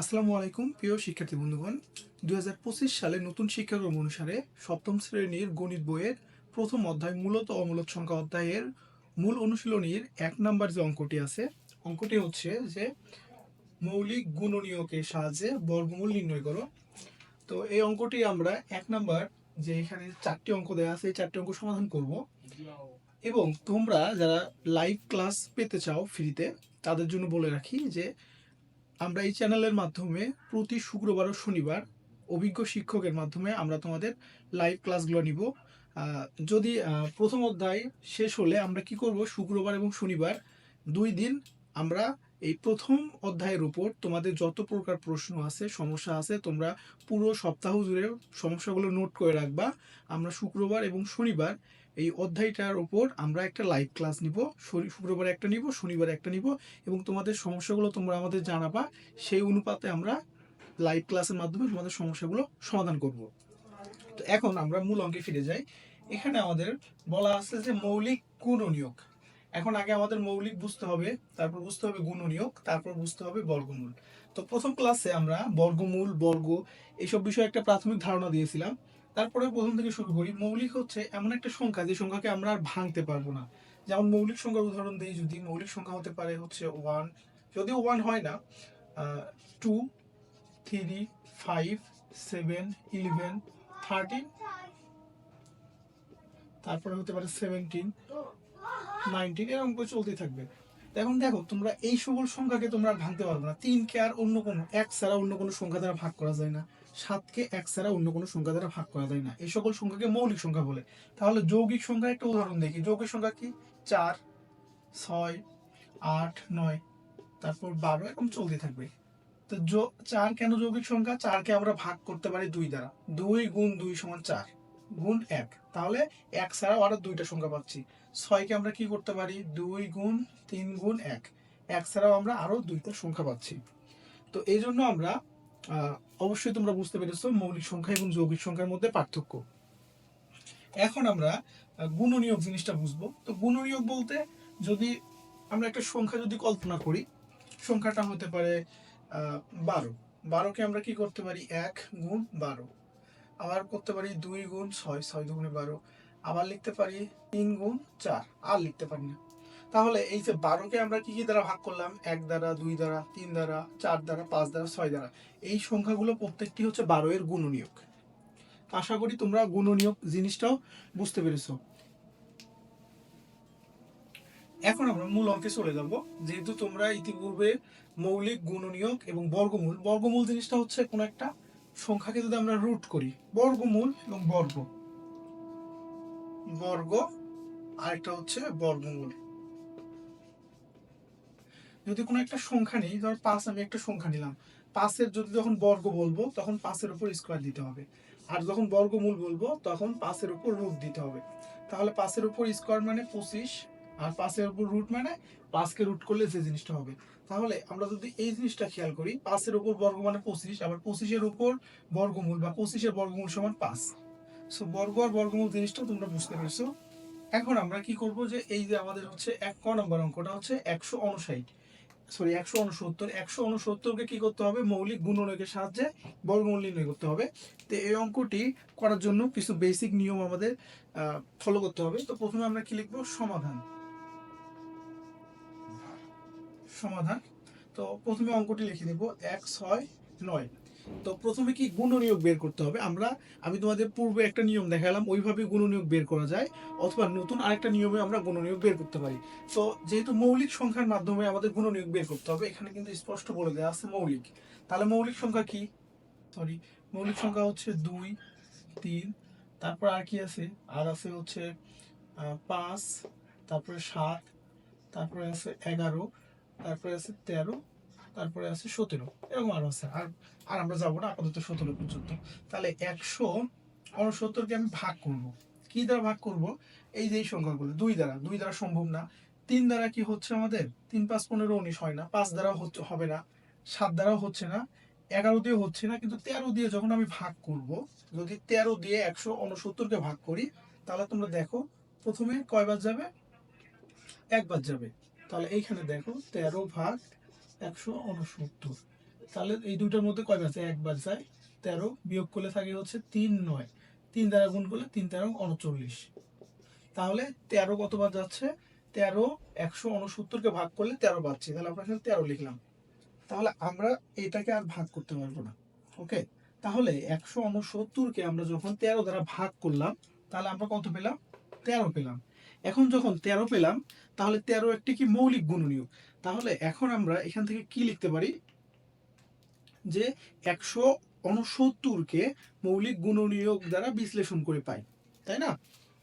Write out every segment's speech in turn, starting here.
আসসালামু আলাইকুম, প্রিয় শিক্ষার্থী বন্ধুগণ। দুই হাজার পঁচিশ সালে নতুন শিক্ষাক্রম অনুসারে সপ্তম শ্রেণির গণিত বইয়ের প্রথম অধ্যায় মূলত অমূলত সংখ্যা অধ্যায়ের মূল অনুশীলনীর এক নাম্বার যে অঙ্কটি আছে, অঙ্কটি হচ্ছে যে মৌলিক গুণনীয়কের সাহায্যে বর্গমূল নির্ণয় করো। তো এই অঙ্কটি আমরা এক নাম্বার যে এখানে চারটি অঙ্ক দেওয়া আছে, এই চারটি অঙ্ক সমাধান করব। এবং তোমরা যারা লাইভ ক্লাস পেতে চাও ফ্রিতে তাদের জন্য বলে রাখি যে, আমরা এই চ্যানেলের মাধ্যমে প্রতি শুক্রবার ও শনিবার অভিজ্ঞ শিক্ষকের মাধ্যমে আমরা তোমাদের লাইভ ক্লাসগুলো নিব। যদি প্রথম অধ্যায় শেষ হলে আমরা কি করব? শুক্রবার এবং শনিবার দুই দিন আমরা এই প্রথম অধ্যায়ের উপর তোমাদের যত প্রকার প্রশ্ন আছে, সমস্যা আছে, তোমরা পুরো সপ্তাহ জুড়ে সমস্যাগুলো নোট করে রাখবা। আমরা শুক্রবার এবং শনিবার এই অধ্যায়টার উপর আমরা একটা লাইভ ক্লাস নিব। শুক্রবার একটা নিব, শনিবার একটা নিব এবং তোমাদের সমস্যাগুলো তোমরা আমাদের জানাবা। সেই অনুপাতে আমরা লাইভ ক্লাসের মাধ্যমে তোমাদের সমস্যাগুলো সমাধান করব। তো এখন আমরা মূল অঙ্কে ফিরে যাই। এখানে আমাদের বলা আছে যে মৌলিক গুণনীয়ক। এখন আগে আমাদের মৌলিক বুঝতে হবে, তারপর বুঝতে হবে গুণনীয়ক, তারপর বুঝতে হবে বর্গমূল। তো প্রথম ক্লাসে আমরা বর্গমূল, বর্গ, এইসব বিষয়ে একটা প্রাথমিক ধারণা দিয়েছিলাম। তারপরে প্রথম থেকে শুরু করি। মৌলিক হচ্ছে এমন একটা সংখ্যা, যে সংখ্যাকে আমরা আর ভাঙতে পারব না। যেমন মৌলিক সংখ্যার উদাহরণ দিই, যদি মৌলিক সংখ্যা হতে পারে হচ্ছে ওয়ান যদিও ওয়ান হয় না two three five seven eleven thirteen তারপরে হতে পারে সেভেন্টিন নাইনটিন এরকম করে চলতেই থাকবে। এখন দেখো, তোমরা এই সকল সংখ্যাকে তোমরা ভাঙতে পারবে না। তিনকে আর অন্য কোনো, এক ছাড়া অন্য কোনো সংখ্যা দ্বারা ভাগ করা যায় না। সাতকে এক ছাড়া অন্য কোনো সংখ্যা দ্বারা ভাগ করা যায় না। এই সকল সংখ্যাকে মৌলিক সংখ্যা বলে। তাহলে যৌগিক সংখ্যা একটা উদাহরণ দেখি। যৌগিক সংখ্যা কি? চার, ছয়, আট, নয়, তারপর বারো, এরকম চলতে থাকবে। তো চার কেন যৌগিক সংখ্যা? চারকে আমরা ভাগ করতে পারি দুই দ্বারা। দুই গুণ দুই সমান চার, গুণ এক। তাহলে এক ছাড়াও আরও দুইটা সংখ্যা পাচ্ছি। ছয়কে আমরা কি করতে পারি? দুই গুণ তিন গুণ এক। এক ছাড়াও আমরা আরও দুইটা সংখ্যা পাচ্ছি। তো এই জন্য আমরা অবশ্যই তোমরা বুঝতে পেরেছ মৌলিক সংখ্যা এবং যৌগিক সংখ্যার মধ্যে পার্থক্য। এখন আমরা গুণনীয়ক জিনিসটা বুঝব। তো গুণনীয়ক বলতে যদি আমরা একটা সংখ্যা যদি কল্পনা করি, সংখ্যাটা হতে পারে বারো। বারোকে আমরা কি করতে পারি? এক গুণ বারো। আবার করতে পারি দুই গুণ ছয় ছয় দুগুণে বারো। আবার লিখতে পারি তিন গুণ চার, আর লিখতে পারি না। তাহলে এই যে বারোকে আমরা কি কি দ্বারা ভাগ করলাম? এক দ্বারা, দুই দ্বারা, তিন দ্বারা, চার দ্বারা, পাঁচ দ্বারা, ছয় দ্বারা, এই সংখ্যাগুলো প্রত্যেকটি হচ্ছে বারো এর গুণনীয়ক। আশা করি তোমরা গুণনীয়ক জিনিসটাও বুঝতে পেরেছ। এখন আমরা মূল অঙ্কে চলে যাব। যেহেতু তোমরা ইতিপূর্বে মৌলিক, গুণনীয়ক এবং বর্গমূল বর্গমূল জিনিসটা হচ্ছে কোন একটা সংখ্যাকে যদি আমরা রুট করি, বর্গমূল এবং বর্গ। বর্গ, আরেকটা হচ্ছে বর্গমূল। যদি কোনো একটা সংখ্যা নেই, ধর পাঁচ আমি একটা সংখ্যা নিলাম, পাঁচের যদি যখন বর্গ বলব, তখন পাঁচের উপর স্কোয়ার দিতে হবে। আর যখন বর্গমূল বলব, তখন পাঁচের উপর রুট দিতে হবে। তাহলে পাঁচের উপর স্কোয়ার মানে পঁচিশ, আর পাঁচের উপর রুট মানে পাঁচকে রুট করলে যে জিনিসটা হবে। তাহলে আমরা যদি এই জিনিসটা খেয়াল করি, পাঁচের উপর বর্গ মানে পঁচিশ, আবার পঁচিশের উপর বর্গমূল বা পঁচিশের বর্গমূল সমান পাঁচ। সো বর্গ আর বর্গমূল জিনিসটা তোমরা বুঝতে পেরেছ। এখন আমরা কি করব যে এই যে আমাদের হচ্ছে এক ক নম্বর অঙ্কটা হচ্ছে একশো উনষাট সরি একশো উনসত্তর একশো উনসত্তরকে কি করতে হবে? মৌলিক গুণনীয়কের সাহায্যে বর্গমূল নির্ণয় করতে হবে। তো এই অঙ্কটি করার জন্য কিছু বেসিক নিয়ম আমাদের ফলো করতে হবে। তো প্রথমে আমরা কি লিখব? সমাধান। সমাধান। তো প্রথমে অঙ্কটি লিখে দেব এক, ছয়, নয়। তো প্রথমে কি গুণনীয়ক বের করতে হবে? আমরা, আমি তোমাদের পূর্বে একটা নিয়ম দেখালাম ওইভাবে গুণনীয়ক বের করা যায়, অথবা নতুন আরেকটা নিয়মে আমরা গুণনীয়ক বের করতে পারি। তো যেহেতু মৌলিক সংখ্যার মাধ্যমে আমাদের গুণনীয়ক বের করতে হবে, এখানে কিন্তু স্পষ্ট বলে দেওয়া আছে মৌলিক। তাহলে মৌলিক সংখ্যা কি? সরি মৌলিক সংখ্যা হচ্ছে দুই, তিন, তারপর আর কি আছে? আর আছে হচ্ছে পাঁচ, তারপরে সাত, তারপরে আছে এগারো, তারপরে আছে তেরো তারপরে আছে সতেরো এরকম আরও আছে। আর আর আমরা যাব না, আপাতত সতেরো পর্যন্ত। তাহলে একশো উনসত্তরকে আমি ভাগ করব। কি দ্বারা ভাগ করব? এই যে এই সংখ্যাগুলো, দুই দ্বারা। দুই দ্বারা সম্ভব না। তিন দ্বারা কি হচ্ছে আমাদের? তিন পাঁচ পনেরো উনিশ হয় না। পাঁচ দ্বারা হচ্ছে, হবে না। সাত দ্বারাও হচ্ছে না। এগারো দিয়ে হচ্ছে না, কিন্তু তেরো দিয়ে যখন আমি ভাগ করব, যদি তেরো দিয়ে একশো উনসত্তরকে ভাগ করি, তাহলে তোমরা দেখো, প্রথমে কয়বার যাবে? একবার যাবে। তাহলে এইখানে দেখো, তেরো ভাগ একশো উনসত্তর। তাহলে এই দুইটার মধ্যে কয় আছে একবার যায় তেরো। বিয়োগ করলে থাকে হচ্ছে তিন নয়। তিন দ্বারা গুণ করলে তিন তেরো উনচল্লিশ। তাহলে তেরো কতবার যাচ্ছে? তেরো একশো উনসত্তরকে ভাগ করলে তেরো পাচ্ছি তাহলে আমরা এখানে তেরো লিখলাম। তাহলে আমরা এটাকে আর ভাগ করতে পারব না। ওকে? তাহলে একশো উনসত্তরকে আমরা যখন তেরো দ্বারা ভাগ করলাম, তাহলে আমরা কত পেলাম? তেরো পেলাম। এখন যখন তেরো পেলাম, তাহলে তেরো একটি কি মৌলিক গুণনীয় তাহলে এখন আমরা এখান থেকে কি লিখতে পারি? যে একশো উনসত্তরকে মৌলিক গুণনীয়ক দ্বারা বিশ্লেষণ করে পাই, তাই না?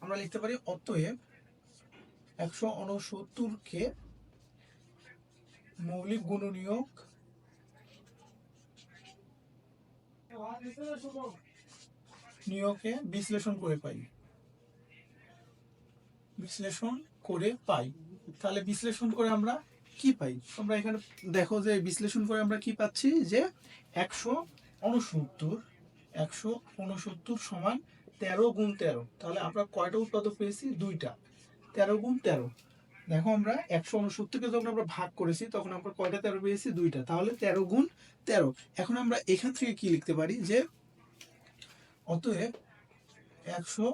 আমরা লিখতে পারি, অতএব একশো উনসত্তরকে মৌলিক গুণনীয়ক নিয়োগে বিশ্লেষণ করে পাই। বিশ্লেষণ করে পাই। তাহলে বিশ্লেষণ করে আমরা কি পাই? তোমরা এখানে দেখো যে বিশ্লেষণ করে আমরা কি পাচ্ছি? যে একশো উনসত্তর একশো উনসত্তর সমান তেরো গুণ তেরো। তাহলে আমরা কয়টা উৎপাদক পেয়েছি? দুইটা। তেরো গুণ তেরো। দেখো আমরা একশো উনসত্তরকে যখন আমরা ভাগ করেছি, তখন আমরা কয়টা তেরো পেয়েছি? দুইটা। তাহলে তেরো গুণ তেরো। এখন আমরা এখান থেকে কি লিখতে পারি? যে অতএব একশো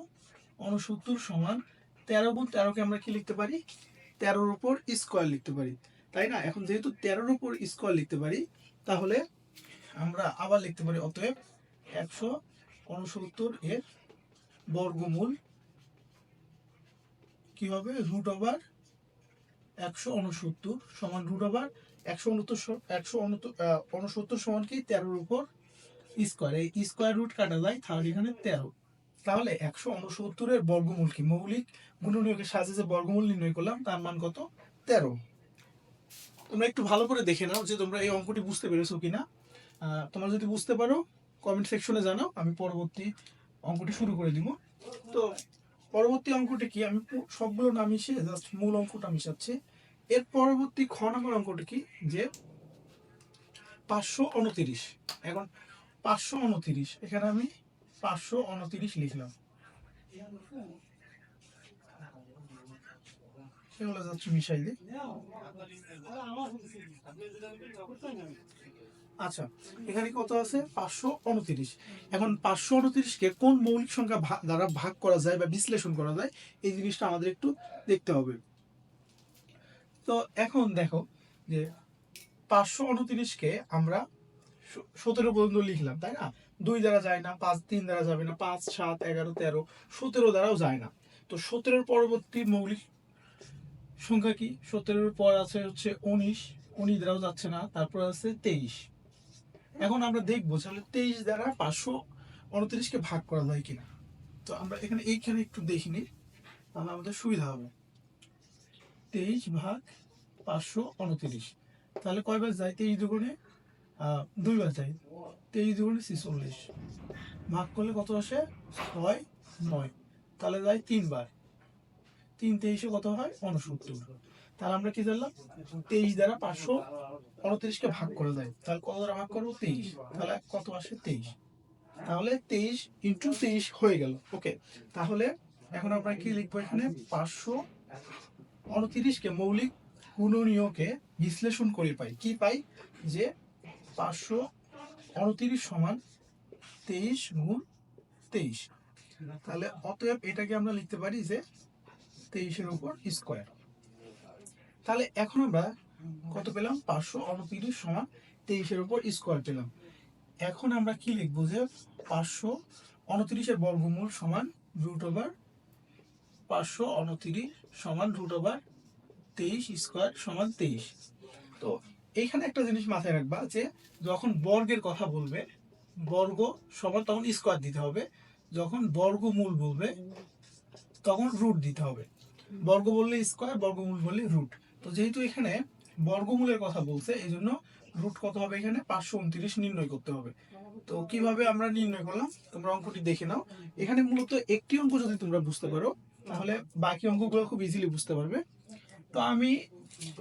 উনসত্তর সমান তেরো গুণ তেরোকে আমরা কি লিখতে পারি? তেরোর উপর স্কোয়ার লিখতে পারি। তাই না? এখন যেহেতু তেরোর উপর স্কোয়ার লিখতে পারি, তাহলে আমরা আবার লিখতে পারি, অতএব একশো উনসত্তর এর বর্গমূল কি হবে? রুট ওভার একশো উনসত্তর সমান রুট ওভার একশো উনত্তর একশো উনসত্তর সমান কি? তেরোর উপর স্কোয়ার এই স্কোয়ার রুট কাটা যায় তাহলে এখানে তেরো। তাহলে একশো উনসত্তরের বর্গমূল কি? মৌলিক গুণনীয়কের সাহায্যে যে বর্গমূল নির্ণয় করলাম, তার মান কত? তেরো। তোমরা একটু ভালো করে দেখে নাও যে তোমরা এই অঙ্কটি বুঝতে পেরেছ কিনা। তোমরা যদি বুঝতে পারো কমেন্ট সেকশনে জানাও, আমি পরবর্তী অঙ্কটি শুরু করে দিব। তো, পরবর্তী অঙ্কটি কি? আমি সবগুলো না মিশিয়ে জাস্ট মূল অঙ্কটা মিশাচ্ছি। এর পরবর্তী খ নম্বর অঙ্কটি কি? যে পাঁচশো উনতিরিশ এখন পাঁচশো উনতিরিশ এখানে আমি পাঁচশো উনতিরিশ লিখলাম। আচ্ছা এখানে কত আছে? পাঁচশো উনতিরিশ এখন পাঁচশো উনতিরিশকে কোন মৌলিক সংখ্যা দ্বারা ভাগ করা যায় বা বিশ্লেষণ করা যায়, এই জিনিসটা আমাদের একটু দেখতে হবে। তো এখন দেখো যে পাঁচশো উনতিরিশকে আমরা সতেরো পর্যন্ত লিখলাম, তাই না? দুই দ্বারা যায় না, পাঁচ তিন দ্বারা যাবে না, পাঁচ, সাত, এগারো, তেরো, সতেরো দ্বারাও যায় না। তো সতেরোর পরবর্তী মৌলিক সংখ্যা কি? সতেরোর পর আছে হচ্ছে উনিশ উনিশ দ্বারাও যাচ্ছে না, তারপর আছে তেইশ। এখন আমরা দেখব তাহলে তেইশ দ্বারা পাঁচশো উনত্রিশকে ভাগ করা যায় কিনা। তো আমরা এখানে এইখানে একটু দেখিনি তাহলে আমাদের সুবিধা হবে। তেইশ ভাগ পাঁচশো উনত্রিশ। তাহলে কয়বার যায়? তেইশ দুগুণে আহ, দুইবার যায় তেইশ দুগুণে ছিচল্লিশ। ভাগ করলে কত আসে? ছয় নয়। তাহলে যায় তিনবার। তিন তেইশে কত হয়? উনসত্তর। তাহলে আমরা কি জানলাম তেইশ দ্বারা পাঁচশো উনত্রিশকে ভাগ করে দেয়। তাহলে কত দ্বারা ভাগ করব? তেইশ। তাহলে কত আসে? তেইশ। তাহলে তেইশ ইন্টু তেইশ হয়ে গেল। ওকে। তাহলে এখন আমরা কি লিখব এখানে? পাঁচশো উনত্রিশকে মৌলিক গুণনীয়কে বিশ্লেষণ করে পাই। কি পাই? যে পাঁচশো উনত্রিশ সমান তেইশ গুণ তেইশ। তাহলে অতএব এটাকে আমরা লিখতে পারি যে তেইশের উপর স্কোয়ার। তাহলে এখন আমরা কত পেলাম? পাঁচশো উনত্রিশ সমান তেইশের উপর স্কোয়ার পেলাম। এখন আমরা কি লিখব যে পাঁচশো উনত্রিশের বর্গমূল সমান রুট ওভার পাঁচশো উনত্রিশ সমান রুট ওভার তেইশ স্কোয়ার সমান তেইশ। তো এইখানে একটা জিনিস মাথায় রাখবা যে যখন বর্গের কথা বলবে, বর্গ সমান তখন স্কোয়ার দিতে হবে। যখন বর্গমূল বলবে, তখন রুট দিতে হবে। বর্গ বললে স্কোয়ার বর্গমূল বললে রুট তো যেহেতু এখানে বর্গমূলের কথা বলছে এই জন্য রুট কত হবে এখানে? পাঁচশো উনত্রিশ নির্ণয় করতে হবে। তো কীভাবে আমরা নির্ণয় করলাম? তোমরা অঙ্কটি দেখে নাও। এখানে মূলত একটি অঙ্ক যদি তোমরা বুঝতে পারো, তাহলে বাকি অঙ্কগুলো খুব ইজিলি বুঝতে পারবে। তো আমি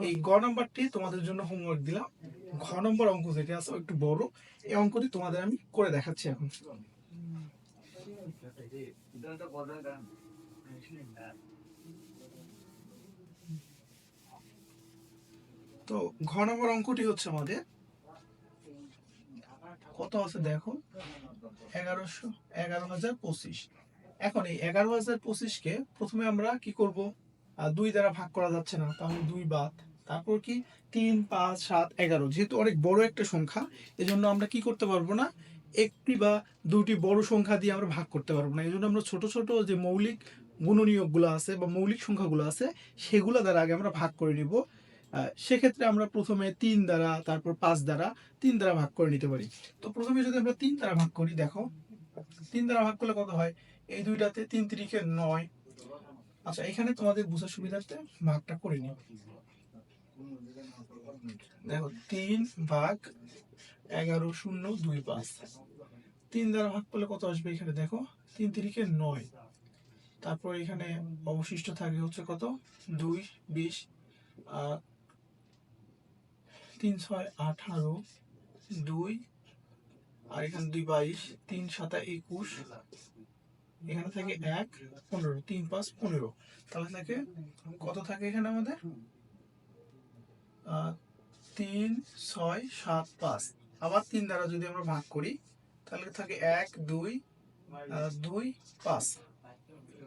এই গ নাম্বারটি তোমাদের জন্য হোমওয়ার্ক দিলাম। ঘ নম্বর অঙ্ক যেটা আছে একটু বড়, এই অঙ্কটি তোমাদের আমি করে দেখাচ্ছি এখন। তো ঘ নম্বর অঙ্কটি হচ্ছে আমাদের, কত আছে দেখো? এগারোশো, এগারো হাজার পঁচিশ। এখন এই এগারো হাজার পঁচিশকে প্রথমে আমরা কি করব? দুই দ্বারা ভাগ করা যাচ্ছে না, তাহলে দুই বাদ। তারপর কি? তিন, পাঁচ, সাত, এগারো। যেহেতু অনেক বড় একটা সংখ্যা, এজন্য আমরা কি করতে পারব না? একটি বা দুটি বড় সংখ্যা দিয়ে আমরা ভাগ করতে পারব না। এই জন্য আমরা ছোট ছোট যে মৌলিক গুণনীয়কগুলো আছে বা মৌলিক সংখ্যাগুলো আছে, সেগুলো দ্বারা আগে আমরা ভাগ করে নিব। সেক্ষেত্রে আমরা প্রথমে তিন দ্বারা, তারপর পাঁচ দ্বারা, তিন দ্বারা ভাগ করে নিতে পারি। তো প্রথমে যদি আমরা তিন দ্বারা ভাগ করি, দেখো, তিন দ্বারা ভাগ করলে কত হয়? এই দুইটাতে তিন তিরিখে নয় আচ্ছা এখানে তোমাদের বোঝার সুবিধার্থে ভাগটা করে নিও। দেখো, তিন ভাগ এগারো শূন্য দুই পাঁচ। তিন দ্বারা ভাগ করলে কত আসবে এখানে? দেখো, তিন তিরিখে নয়। তারপর এখানে অবশিষ্ট থাকে হচ্ছে কত? দুই, বিশ তিন, ছয়, আঠারো, দুই, আর এখানে দুই, বাইশ, তিন সাতা একুশ এখানে থাকে এক, পনেরো, তিন, পাঁচ, পনেরো। তাহলে থাকে কত থাকে এখানে আমাদের? তিন, ছয়, সাত, পাঁচ। আবার তিন দ্বারা যদি আমরা ভাগ করি, তাহলে থাকে এক, দুই দুই, পাঁচ।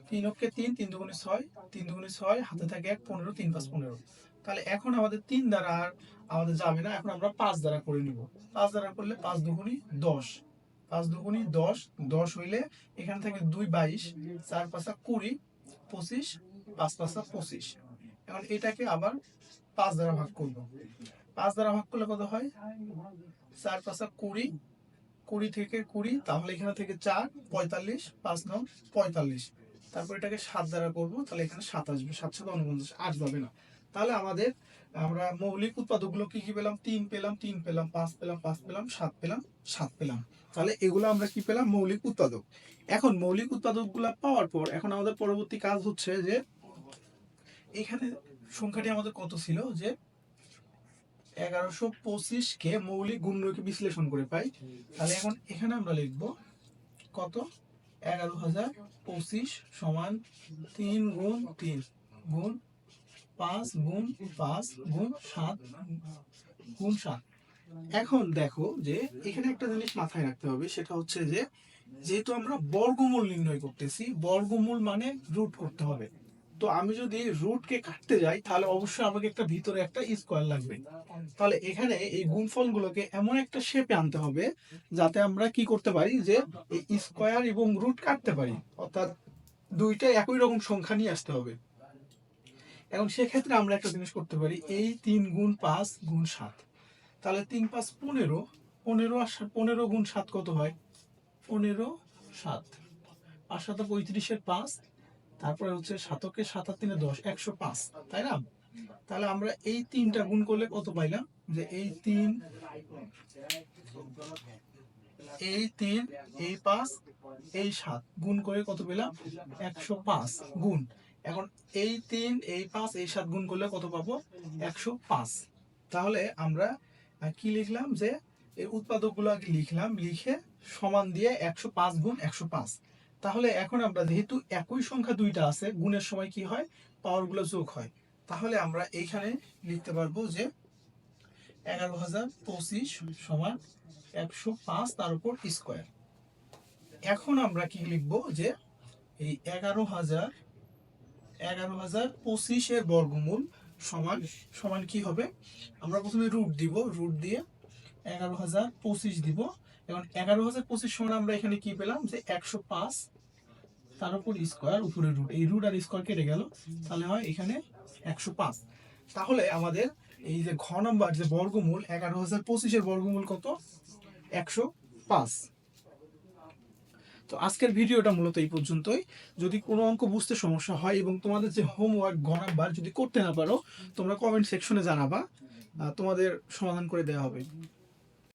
তিন অক্ষে তিন তিন দুগুণে ছয়, তিন দুগুণে ছয়, হাতে থাকে এক, পনেরো, তিন, পাঁচ, পনেরো। তাহলে এখন আমাদের তিন দ্বারা আর আমাদের যাবে না, এখন আমরা পাঁচ দ্বারা করে নিব। পাঁচ দ্বারা করলে পাঁচ দুগুণি দশ। পাঁচ দুগুণি দশ দশ হইলে এখান থেকে দুই বাইশ, চার পাঁচা কুড়ি, পঁচিশ, পাঁচ পাঁচা পঁচিশ। এখন এটাকে আবার পাঁচ দ্বারা ভাগ করব। পাঁচ দ্বারা ভাগ করলে কত হয়? চার পাঁচা কুড়ি কুড়ি থেকে কুড়ি, তাহলে এখানে থেকে চার, পঁয়তাল্লিশ, পাঁচ নং পঁয়তাল্লিশ। তারপর এটাকে সাত দ্বারা করব, তাহলে এখানে সাত আসবে। সাত সাত উনপঞ্চাশ আট যাবে না। তাহলে আমাদের, আমরা মৌলিক উৎপাদকগুলো কি কি পেলাম? তিন পেলাম তিন পেলাম, পাঁচ পেলাম পাঁচ পেলাম, সাত পেলাম সাত পেলাম। তাহলে এগুলো আমরা কি পেলাম? মৌলিক উৎপাদক। এখন মৌলিক উৎপাদকগুলো পাওয়ার পর, এখন আমাদের পরবর্তী কাজ হচ্ছে যে, এখানে সংখ্যাটি আমাদের কত ছিল? যে এগারোশো পঁচিশকে মৌলিক গুণকে বিশ্লেষণ করে পাই। তাহলে এখন এখানে আমরা লিখব কত? এগারো হাজার পঁচিশ সমান তিন গুণ তিন। গুণ পাঁচ গুণ পাঁচ গুণ সাত গুণ সাত। এখন দেখো যে এখানে একটা জিনিস মাথায় রাখতে হবে, সেটা হচ্ছে যে যেহেতু আমরা বর্গমূল নির্ণয় করতেছি, বর্গমূল মানে রুট করতে হবে। তো আমি যদি রুটকে কাটতে যাই, তাহলে অবশ্যই আমাকে একটা ভিতরে একটা স্কোয়ার লাগবে। তাহলে এখানে এই গুণফলগুলোকে এমন একটা শেপে আনতে হবে, যাতে আমরা কি করতে পারি, যে এই স্কোয়ার এবং রুট কাটতে পারি। অর্থাৎ দুইটা একই রকম সংখ্যা নিয়ে আসতে হবে। এখন সেক্ষেত্রে আমরা একটা জিনিস করতে পারি, এই তিন গুণ পাঁচ গুণ সাত। তাহলে তিন পাঁচ পনেরো পনেরো আর পনেরো গুণ সাত কত হয়? পনেরো সাত। আর সাত পঁয়ত্রিশের পাঁচ, তারপরে হচ্ছে সাতকে সাত আর তিনে দশ, একশো পাঁচ, তাই না? তাহলে আমরা এই তিনটা গুণ করলে কত পাইলাম? যে এই তিন এই তিন, এই পাঁচ, এই সাত, গুণ করে কত পেলাম? একশো পাঁচ গুণ। এখন এই তিন এই পাঁচ এই সাত গুণ করলে কত পাবো? একশো পাঁচ। তাহলে আমরা কি লিখলাম যে এই উৎপাদকগুলো আগে লিখলাম লিখে সমান দিয়ে একশো পাঁচ গুণ একশো পাঁচ। তাহলে এখন আমরা যেহেতু একই সংখ্যা দুইটা আছে গুণের সময় কি হয়? পাওয়ারগুলো যোগ হয়। তাহলে আমরা এইখানে লিখতে পারব যে এগারো হাজার পঁচিশ সমান একশো পাঁচ তার উপর স্কোয়ার। এখন আমরা কি লিখব যে এই এগারো হাজার এগারো হাজার পঁচিশের বর্গমূল সমান সমান কি হবে? আমরা প্রথমে রুট দিব রুট দিয়ে এগারো হাজার পঁচিশ দিব। এবং এগারো হাজার পঁচিশ সমান আমরা এখানে কি পেলাম? যে একশো পাঁচ, তার উপর স্কোয়ার উপরে রুট এই রুট আর স্কোয়ার কেটে গেল, তাহলে হয় এখানে একশো পাঁচ। তাহলে আমাদের এই যে ঘ নাম্বার যে বর্গমূল, এগারো হাজার পঁচিশের বর্গমূল কত? একশো পাঁচ। তো আজকের ভিডিওটা মূলত এই পর্যন্তই। যদি কোনো অঙ্ক বুঝতে সমস্যা হয় এবং তোমাদের যে হোমওয়ার্ক নাম্বার যদি করতে না পারো, তোমরা কমেন্ট সেকশনে জানাবা তোমাদের সমাধান করে দেওয়া হবে।